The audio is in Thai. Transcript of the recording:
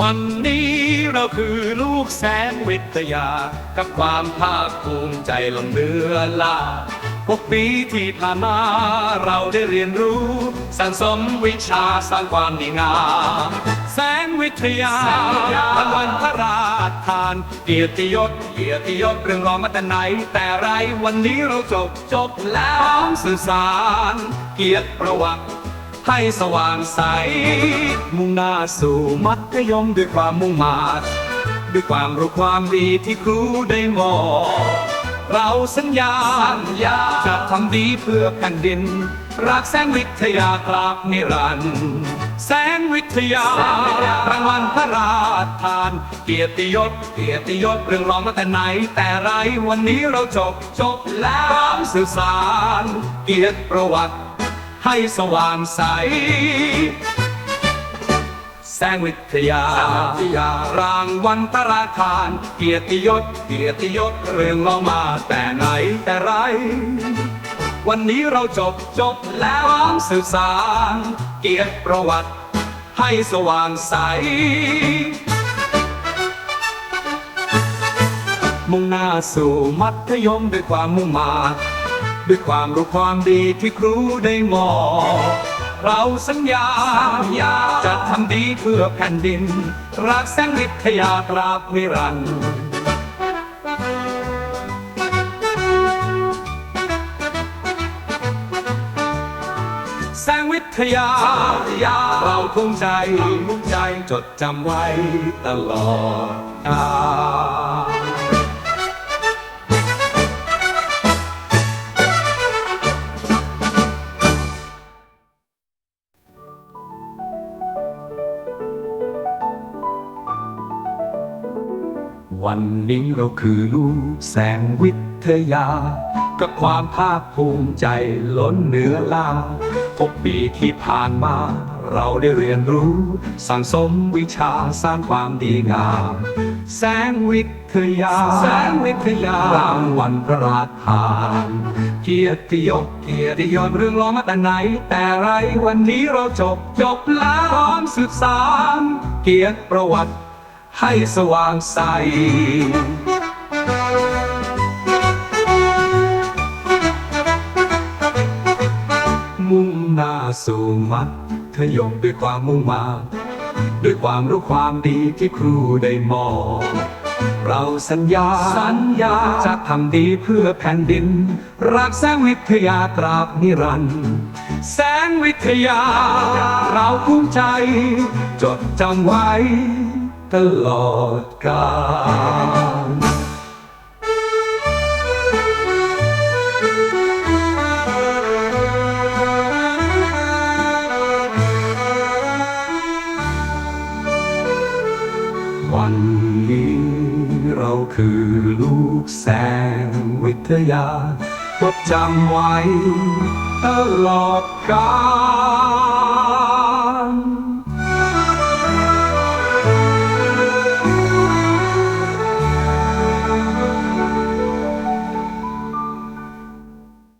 วันนี้เราคือลูกแสงวิทยา กับความภาคภูมิใจล้นเลือลาหกปีที่ผ่านมาเราได้เรียนรู้สั่งสมวิชาสร้างความดีงามแสงวิทยารางวัลพระราชทานเกียรติยศเกียรติยศเรื่องรองมาแต่ไหน แต่ไรวันนี้เราจบจบแล้วพร้อมสื่อสาร เกียรติประวัติ ให้สว่างใส มุ่งหน้าสู่มัธยมด้วยความมุ่งมา่ด้วยความรู้ความดีที่ครูได้มอบเราสัญญาจะทำดีเพื่อแผ่นดิน รักแสงวิทยาตราบนิรันดร์แสงวิทยารางวัลพระราชทาน เกียรติยศ เกียรติยศเรื่องรองมาแต่ไหน แต่ไรวันนี้เราจบจบแล้วพร้อมสื่อสาร เกียรติประวัติ ให้สว่างใส แสงวิทยา รางวัลตราทานเกียรติยศ เกียรติยศ เรื่องเรามาแต่ไหนแต่ไร วันนี้เราจบจบแล้วสื่อสาร เกียรติประวัติ ให้สว่างใสมุ่งหน้าสู่มัธยมด้วยความมุ่งมา่ ด้วยความรู้ความดีที่ครูได้มอบเราสัญญาจะทำดีเพื่อแผ่นดิน รักแสงวิทยาตราบนิรันดร์แสงวิทยา เราภูมิใจภูมิใจจดจำไว้ตลอดกาล วันนี้เราคือลูกแสงวิทยากับความภาคภูมิใจล้นเหนือล่าหกปีที่ผ่านมา เราได้เรียนรู้ สั่งสมวิชาสร้างความดีงาม แสงวิทยา แสงวิทยารางวัลพระราชทานเกียรติยศเกียรติยศเรื่องรองมาแต่ไหน แต่ไรวันนี้เราจบจบแล้วพร้อมสืบสานเกียรติประวัติ ให้สว่างใสมุ่งหน้าสู่มัธยมด้วยความมุ่งมา่ด้วยความรู้ความดีที่ครูได้มอบเราสัญญาสัญญาจะทำดีเพื่อแผ่นดิน รักแสงวิทยาตราบนิรันดร์แสงวิทยา เราภูมิใจ จดจำไว้ ตลอดกาลวันนี้เราคือลูกแสงวิทยาจดจำไว้ตลอดกาล